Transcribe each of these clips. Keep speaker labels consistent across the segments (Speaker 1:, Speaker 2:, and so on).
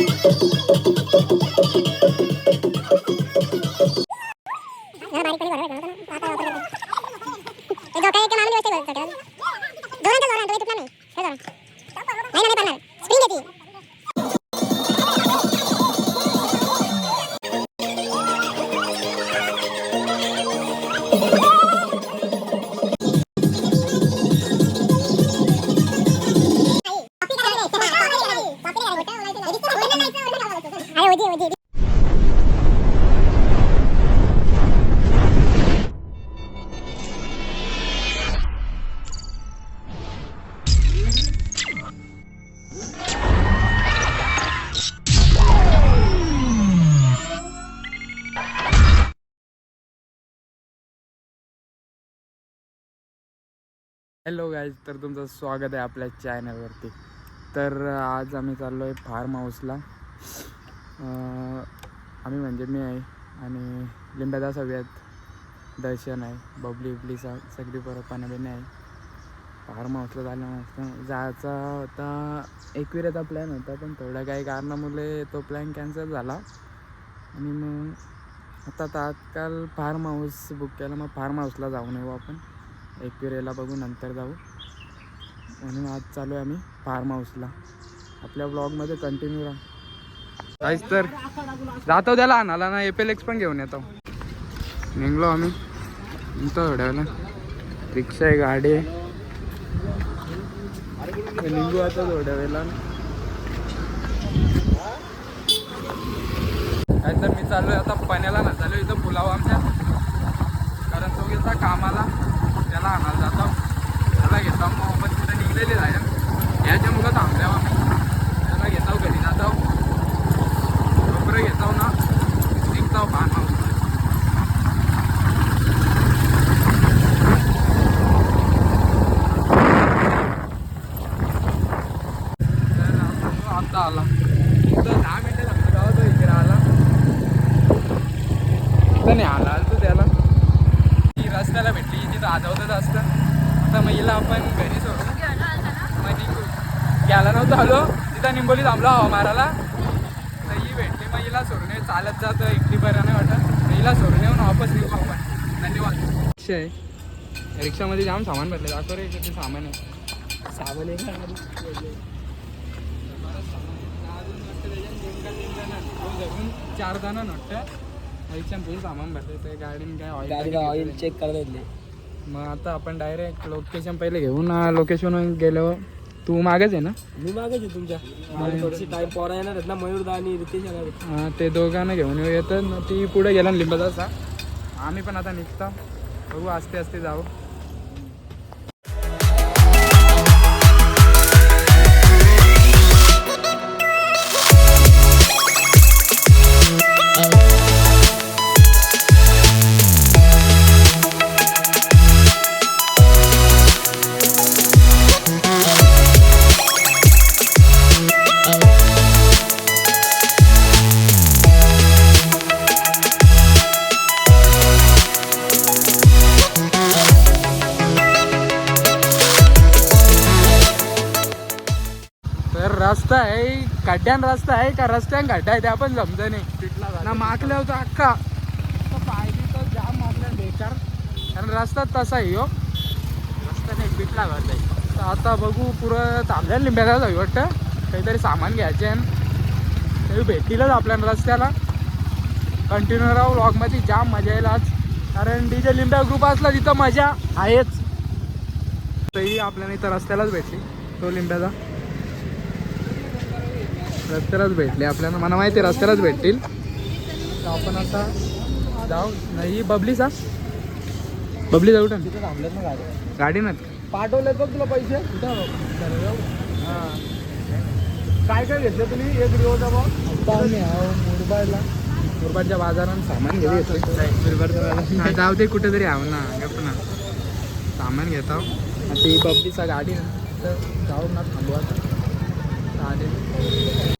Speaker 1: अरे ओजी ओजी
Speaker 2: हॅलो गाईज तर तुमचं स्वागत आहे आपल्या चॅनलवरती तर आज आम्ही चाललो आहे फार्म हाऊसला आम्ही म्हणजे मी आहे आणि लिंबादास हवी आहेत. दर्शन आहे बबली उबली सा सगळी परत पाण्याबिने आहे. फार्म हाऊसला झालं जायचा होता एकविरेचा प्लॅन होता पण थोड्या काही कारणामुळे तो प्लॅन कॅन्सल झाला. आणि मग आता तात्काळ फार्म हाऊस बुक केलं. मग फार्म हाऊसला जाऊन येऊ आपण. एकविरेला बघू नंतर जाऊ. म्हणून आज चालू आहे आम्ही फार्म हाऊसला. आपल्या ब्लॉगमध्ये कंटिन्यू राहा. काहीच तर जातो त्याला आणाला ना एपेलेक्स पण घेऊन येतो. निघलो आम्ही. निघतो थोड्या रिक्षा आहे गाडी आहे. निघू आता थोड्या वेळेला काय तर मी चालू आहे आता पाण्याला ना. चालू इथं पुलाव आमच्या. कारण तो गेला कामाला. ล่างเราจะต้องอะไรต้องมองมันจะหนีเรื่อยๆนะเดี๋ยวจะมันก็ต่ำแล้ว चालत जातो एकटी बरं नाही वाटत? तर हिला सोडून येऊन वापस निघू आपण. धन्यवाद. रिक्षा आहे. रिक्षामध्ये जाम सामान भेटले दाखव रे किती सामान आहे. सामान आहे चार जण वाटतं रिक्षान फुल सामान भेटले ते गाडीन काय
Speaker 3: गाडी
Speaker 2: ऑइल
Speaker 3: ऑइल चेक करत येतले
Speaker 2: मग आता आपण डायरेक्ट लोकेशन पहिले घेऊन लोकेशन गेलो. तू मागेच आहे ना?
Speaker 3: मी मागेच आहे तुमच्या. मला थोडीशी टाइम पोरा येणार आहेत ना मयूरदा आणि रितेश येणार आहेत.
Speaker 2: हा, ते दोघांना घेऊन येऊ. येतं मग ती पुढे गेला लिंबाचा आम्ही पण आता निघतो. बघू आस्ते आस्ते जाऊ. खड्ड्यान रस्ता आहे का? रस्त्यान खड्डा आहे ते आपण समजा नाही. ना मागल्या होता अख्खा. पाहिजे तर जाम मागल्या बेकार कारण रस्ता तसा आहे हो. रस्ता नाही पिटला आहे. तर आता बघू पुरं थांबल्या लिंब्याला जाऊ वाटतं. काहीतरी सामान घ्यायचे आहे. तरी भेटीलच आपल्याला रस्त्याला. कंटिन्यू राहू लॉगमध्ये जाम मजा येईल आज. कारण डीजे लिंब्या ग्रुप असला तिथं मजा आहेच. तरी आपल्याला इथं रस्त्यालाच भेटली तो लिंब्याचा. रस्त्यालाच भेटले. आपल्याला मला माहिती आहे रस्त्यालाच भेटतील. तर आपण आता जाऊ. नाही बबलीचा बबली जाऊ टाक
Speaker 3: तिथे थांबलेत ना गाडी
Speaker 2: गाडी ना
Speaker 3: पाठवलेत बघ तुला पैसे.
Speaker 2: हां.
Speaker 3: काय काय घेतलं तुम्ही? एक डबा
Speaker 2: मुरबाडला. मुरबाडच्या बाजारात सामान घेऊ हा जाऊ दे कुठेतरी आव ना. गप ना. सामान घेतो. आता ही बबलीचा गाडी ना. तर जाऊ ना थांबू आता. चालेल.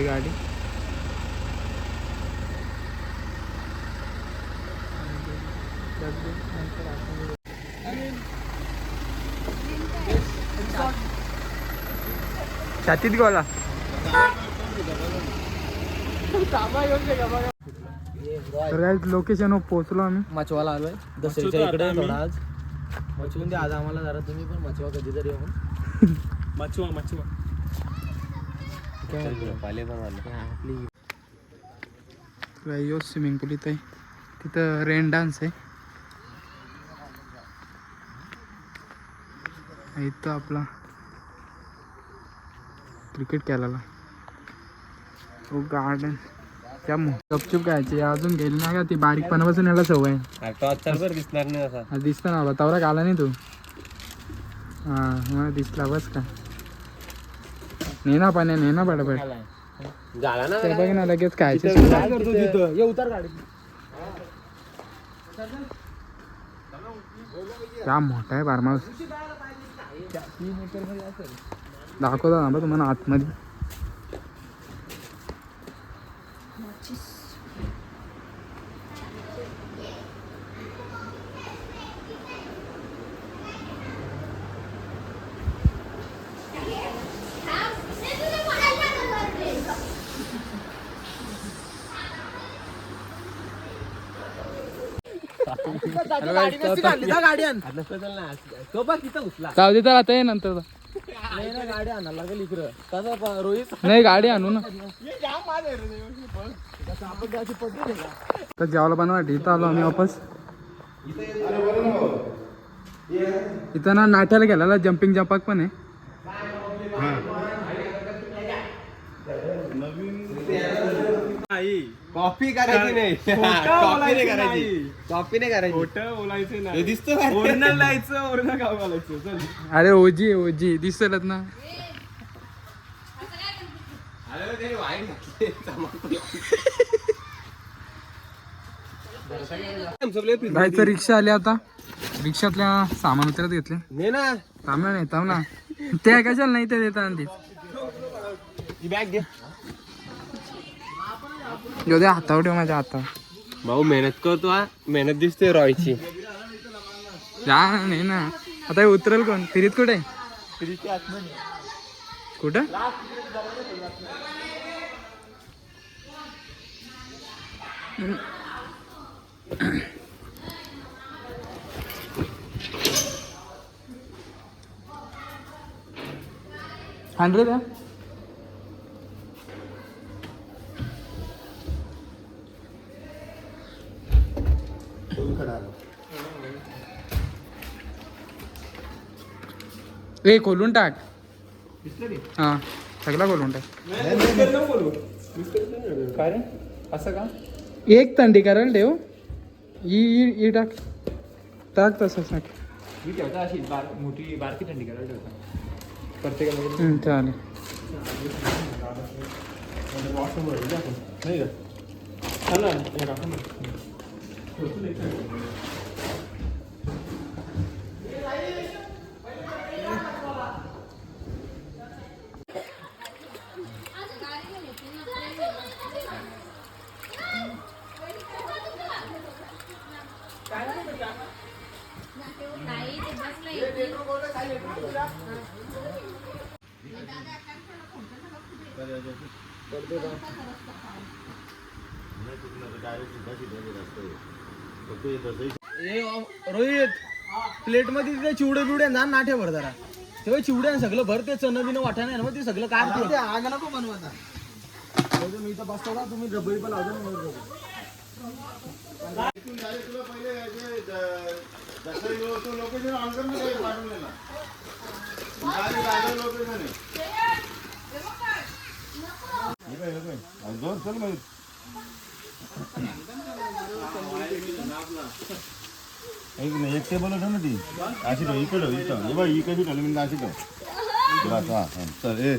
Speaker 2: लिंब्यादांची गाडी? छातीत गोला. लोकेशनवर पोचलो आम्ही.
Speaker 3: मचवाला आलोय. दसऱ्याच्या इकडे थोडा आज. मचवून द्या आज आम्हाला जरा तुम्ही पण मचवा कधीतरी येऊन.
Speaker 1: मचवा मचवा.
Speaker 2: यो स्विमिंग पूल इथं तिथं रेन डान्स आहे. इथं आपला क्रिकेट खेळायला. हो गार्डन त्या गपचूप खायची अजून गेली नाही का ती बारीकपणापासून याला सवय? आहे.
Speaker 3: दिसणार नाही
Speaker 2: दिसतं ना तवरा आला नाही तू? हा मला दिसला बस का? नेना पाण्या नेना पटापट
Speaker 3: झाला ना
Speaker 2: ते बघ ना लगेच खायचे
Speaker 3: काय करतो तिथं ये उतार गाडी.
Speaker 2: क्या मोठा आहे बारमास दाखवता ना तुम्हाला आतमध्ये. जाऊ दे तर आता ये नंतर
Speaker 3: नाही ना गाडी आणायला लागेल इकडं. कसं प- रोहित?
Speaker 2: नाही गाडी आणू ना. तर जेवायला बनवायसाठी इथं आलो आम्ही वापस. इथं ना नाट्याला गेला जम्पिंग जपाक पण आहे.
Speaker 3: कॉपी करायची नाही. कॉपी नाही करायची. कॉपी नाही करायची.
Speaker 1: खोटं बोलायचं
Speaker 3: हे
Speaker 1: नाही
Speaker 3: दिसतो का?
Speaker 1: ओरिजिनल लायचं ओरिजिनल गाव घालायचं चल.
Speaker 2: अरे ओजी ओजी दिसतलच ना. जायचं रिक्षा आली आता. रिक्षातल्या सामान उतरत घेतले.
Speaker 3: ने ना.
Speaker 2: थांब ना नाही थांब ना. ते कशाला नाही ते देतात ते
Speaker 3: ही बॅग घे.
Speaker 2: येऊ दे हातावर ठेव माझ्या हातावर.
Speaker 3: भाऊ मेहनत करतो हा. मेहनत दिसते रॉयची.
Speaker 2: जा नाही ना. आता हे उतरेल कोण? फिरीत कुठे? कुठं? हंड्रेड आहे? ए खोलून टाक. हा सगळा खोलून टाक. काय रे? असं का? एक थंडी करायला ठेव. ई ई ई टाक. टाक तसं टाक.
Speaker 1: मी ठेवता अशी बार मोठी बारकी थंडी करायला ठेवता. प्रत्येकाला
Speaker 2: चालेल.
Speaker 1: नाही का आहे ना, हे टाकून दे.
Speaker 3: ए, रोहित प्लेटमध्ये तिथे चिवडे बिवडे ना नाठे भर जरा. तेव्हा चिवडे सगळं भर ते चण बिन वाटा नाही ना मग ते सगळं काय आग नको बनवता. मी इथं बसतो का तुम्ही डबळी पण लावतो ना वर डबळी.
Speaker 4: एक नाही एक टेबल ठेव ना ती. अशी ठेव इकडे ठेव, इथं. हे बघ मी अशी ठेव. बस, हा, हा. चल ए.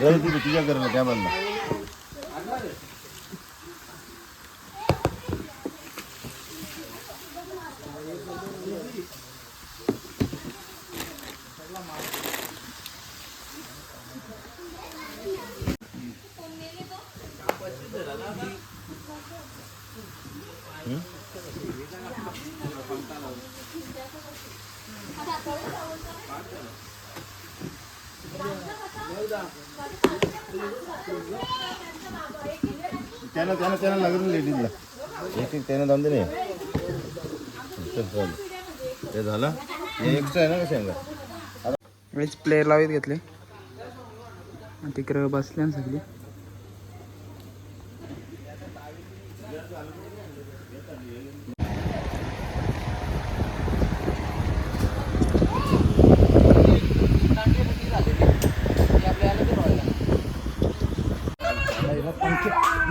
Speaker 4: जाऊ दे, तुझ्या घराला त्या बाजूला. त्यांना त्यांना त्यांना लेडीजला एक एक त्यांना जाऊन दे नाही चल, झालं. हे झालं? हे एक्स्ट्रा आहे ना कसे
Speaker 2: प्लेअर लावत घेतले. तिकडे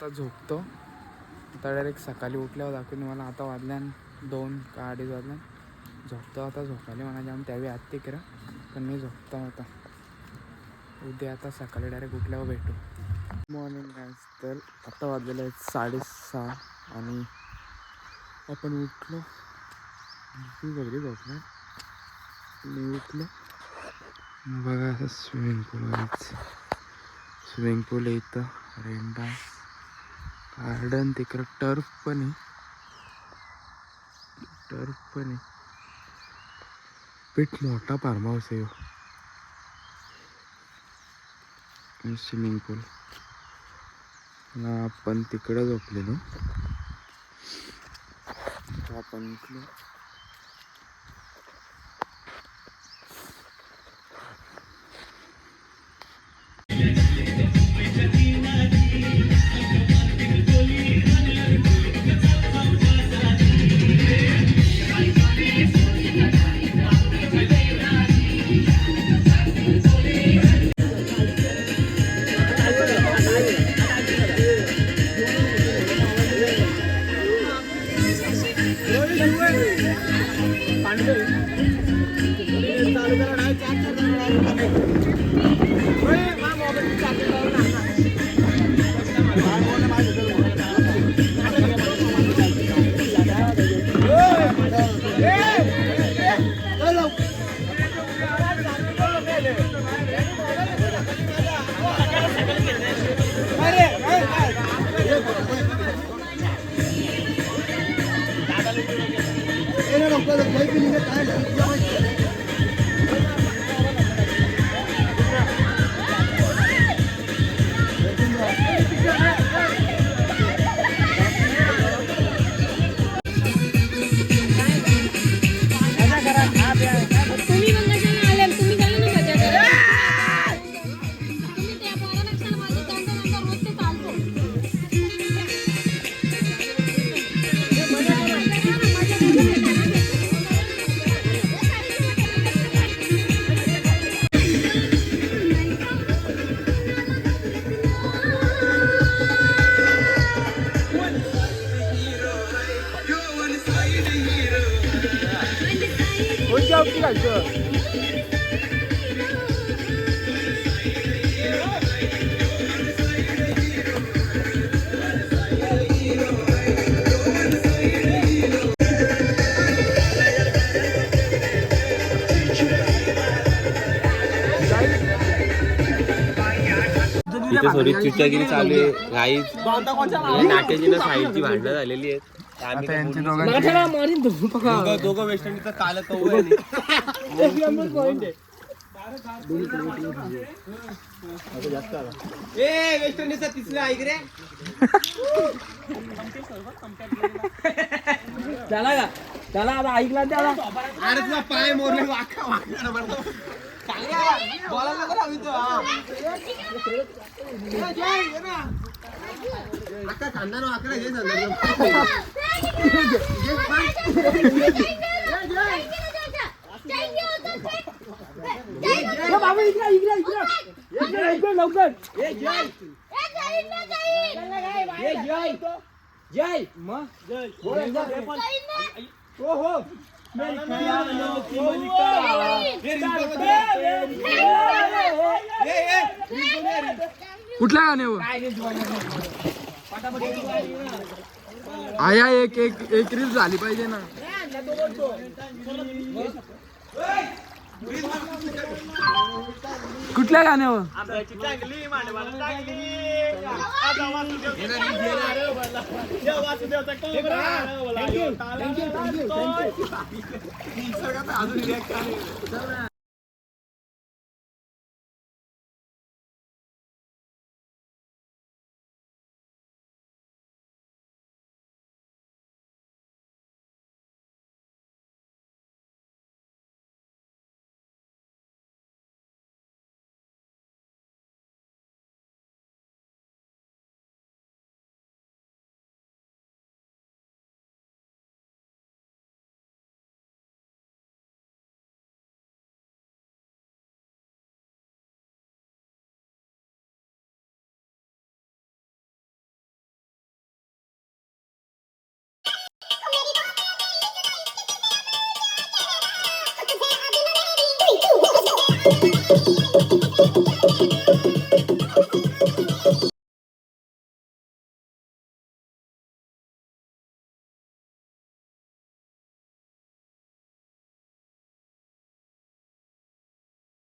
Speaker 2: आता झोपतो. आता डायरेक्ट सकाळी उठल्यावर दाखवून मला आता वाजल्या दोन का अडीच वाजल्या झोपतो आता. झोपायला मला जाऊन त्यावेळी आत्ती करा पण मी झोपतो आता. उद्या आता सकाळी डायरेक्ट उठल्यावर भेटू. मॉर्निंग गाईज तर आता वाजलेलं आहे साडेसहा आणि आपण उठलो. मी झोपला झोपलो मी उठलो. बघा असं स्विमिंग पूल स्विमिंग पूल आहे इथं. डान्स. गार्डन तिकडं टर्फ पण आहे. टर्फ पण आहे. पीठ मोठा फार्म हाऊस आहे हो. Swimming pool. आपण तिकडं झोपलेलो. आता आपण उठलो
Speaker 5: तुम्ही
Speaker 6: थोडी चिटागिरी चालू आहे. गाईज नाट्याची ना साईडची भांडणं झालेली आहेत. तर आम्ही
Speaker 2: आता यांची दोघांची
Speaker 6: दोघं- दोघं वेस्ट इंडिजचा काल
Speaker 3: त्याला का त्याला आता ऐकला त्याला. अरे तुला पाय मोरले वाका वाका అక్క కందను అక్కడ చేసాను బాబు ఇక్కడ ఇక్కడ ఇక్కడ ఇక్కడ ఇక్కడ లౌకర్ ఏ జై ఏ జై జై మా జై ఓహో
Speaker 2: कुठल्या गाण्यावर? आया एक एक एक रील झाली पाहिजे ना. कुठल्या गाण्यावर?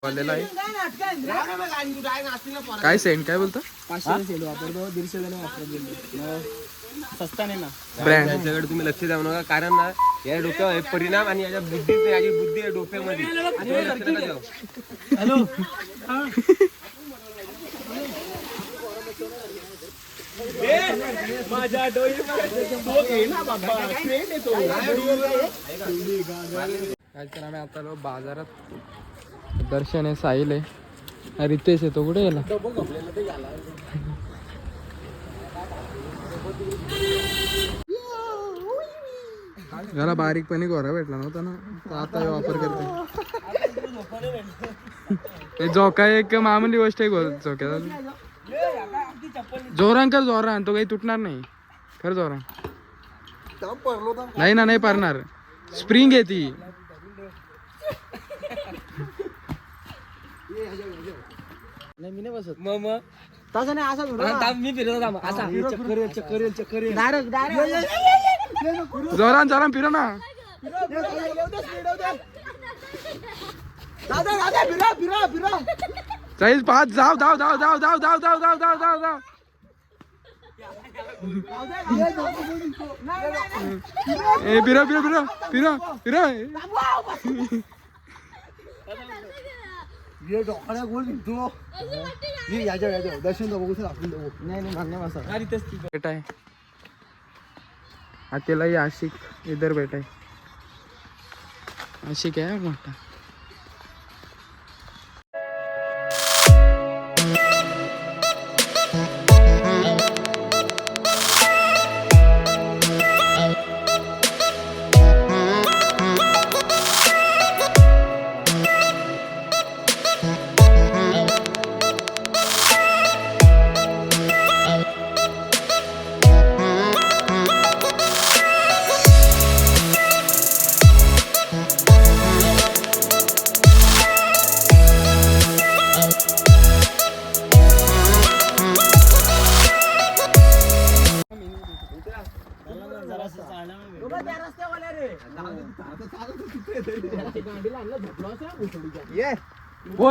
Speaker 2: वालेला आहे. काय सेंट काय बोलतो?
Speaker 3: पाचशे सेलो वापरतो. दीडशे जण वापरत गेलो. सस्ता नाही ना.
Speaker 2: ब्रँड
Speaker 6: याच्याकडे तुम्ही लक्ष द्यावं नका कारण ना या डोक्यावर हे परिणाम आणि याच्या बुद्धीत याची बुद्धी आहे डोक्यामध्ये. तुम्ही लक्ष नका द्यावं.
Speaker 3: हॅलो
Speaker 2: काय तर आम्ही आता आलो बाजारात. दर्शन आहे साहिल आहे. रितेश येतो कुठे गेला? जरा बारीकपणे गोरा भेटला नव्हता ना आता हे वापर करते. झोका एक मामूली गोष्ट आहे झोक्याचा जोरान कर जोरान तो काही तुटणार नाही. खरं जोरान नाही ना नाही पारणार. स्प्रिंग आहे ती.
Speaker 3: नाही मी नाही बसत. मग मग तसं नाही असा मी फिरवतो असा. चक्कर येईल, चक्कर येईल, चक्कर येईल. Direct direct.
Speaker 2: जोरान जोरान फिरा ना चाळीस पाच जाव जाव जाव जाव जाव जाव जाव जाव जाव जाव जाव ए फिरा फिरा फिरा फिरा फिरा
Speaker 3: ये डोकड्या गोल तू ये याच्या याच्या दर्शन बघू सर आपण बघू नाही नाही मान्य बसा
Speaker 2: बेटा आतेलाही आशिक इधर बैठा है। आशिक है मोठा।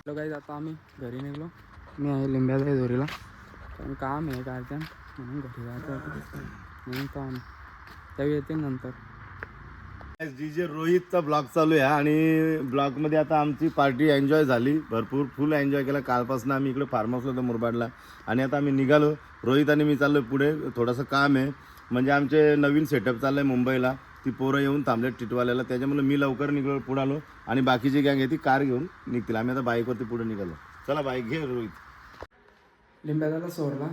Speaker 2: हॅलो काही आता आम्ही घरी निघलो. मी आहे लिंब्याचा दोरीला. कारण काम आहे गार्जन म्हणून घरी जायचं होतं. म्हणून आम्ही. त्यावेळी येते नंतर.
Speaker 4: डी जे रोहितचा ब्लॉग चालू आहे आणि ब्लॉगमध्ये आता आमची पार्टी एन्जॉय झाली. भरपूर फुल एन्जॉय केला. कालपासून आम्ही इकडे फार्म हाऊसला होतो मुरबाडला. आणि आता आम्ही निघालो. रोहित आणि मी चाललो पुढे. थोडंसं काम आहे. म्हणजे आमचे नवीन सेटअप चाललं आहे मुंबईला. ती पोरं येऊन थांबलेत टिटवाल्याला. त्याच्यामुळे मी लवकर निघलो पुढे आलो आणि बाकीची गँग आहे ती कार घेऊन निघतील. आम्ही आता बाईकवरती पुढे निघालो. चला बाईक घे रोहित.
Speaker 2: लिंबादाला सोडला.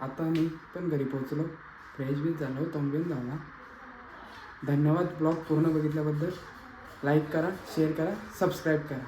Speaker 2: आता मी पण घरी पोचलो फ्रेश बीच झालो हो, तंबीन झाला धन्यवाद ब्लॉग पूर्ण बघितल्याबद्दल. लाईक करा शेअर करा सबस्क्राईब करा.